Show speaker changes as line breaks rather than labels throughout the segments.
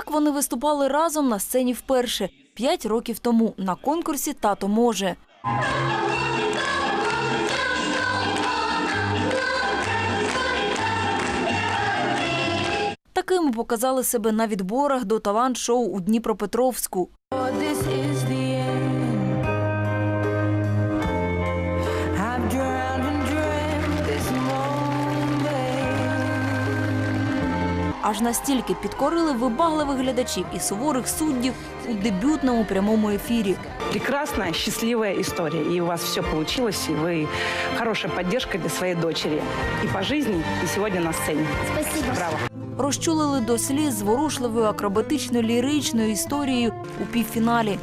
Так вони виступали разом на сцені вперше п'ять років тому на конкурсі Тато може. Такими показали себе на відборах до талант-шоу у Дніпропетровську. Аж настільки підкорили вибагливих глядачів і суворих суддів у дебютному прямому ефірі.
прекрасная, счастливая история. И у вас все получилось, и вы хорошая поддержка для своей дочери. И по жизни, и сегодня на сцене. Спасибо. Браво.
розчулили до сліз зворушливою акробатично-ліричною історією у півфіналі.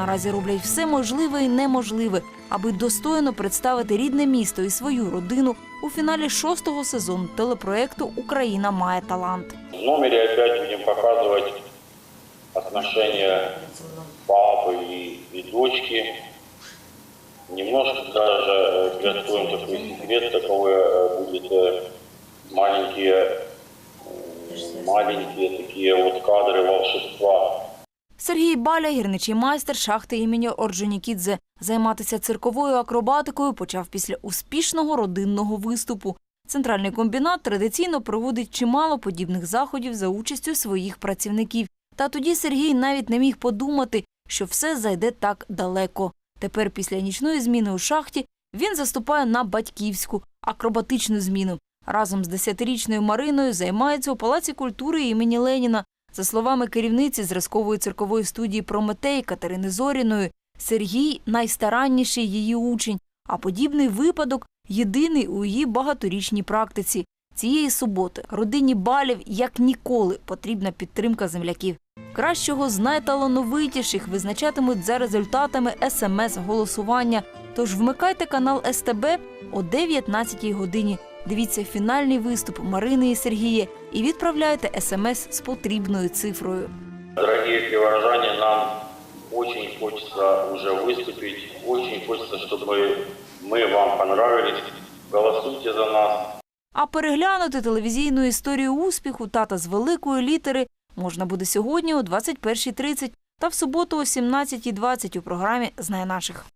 Наразі роблять все можливе і неможливе, аби достойно представити рідне місто і свою родину у фіналі шостого сезону телепроекту Україна має талант.
В номере опять будем показывать отношения папы и, и дочки. Немножко даже э, приоткроем такой секрет, таковы э, будет э, маленькие, м, маленькие такие вот кадры волшебства.
Сергій Баля, гірничий майстер шахти імені Орджонікідзе, займатися цирковою акробатикою почав після успішного родинного виступу. Центральний комбінат традиційно проводить чимало подібних заходів за участю своїх працівників. Та тоді Сергій навіть не міг подумати, що все зайде так далеко. Тепер, після нічної зміни у шахті, він заступає на батьківську акробатичну зміну. Разом з десятирічною Мариною займається у Палаці культури імені Леніна. За словами керівниці зразкової циркової студії Прометей Катерини Зоріної, Сергій найстаранніший її учень, а подібний випадок єдиний у її багаторічній практиці. Цієї суботи родині балів як ніколи потрібна підтримка земляків. Кращого з найталановитіших визначатимуть за результатами смс-голосування. Тож вмикайте канал СТБ о 19 годині. Дивіться фінальний виступ Марини і Сергія і відправляйте смс з потрібною цифрою.
Дорогие криворожане, нам очень хочется уже выступить, очень хочется, чтобы мы вам понравились. Голосуйте за нас.
А переглянути телевізійну історію успіху тата з великої літери можна буде сьогодні о 21.30 та в суботу о 17.20 у програмі Знай наших.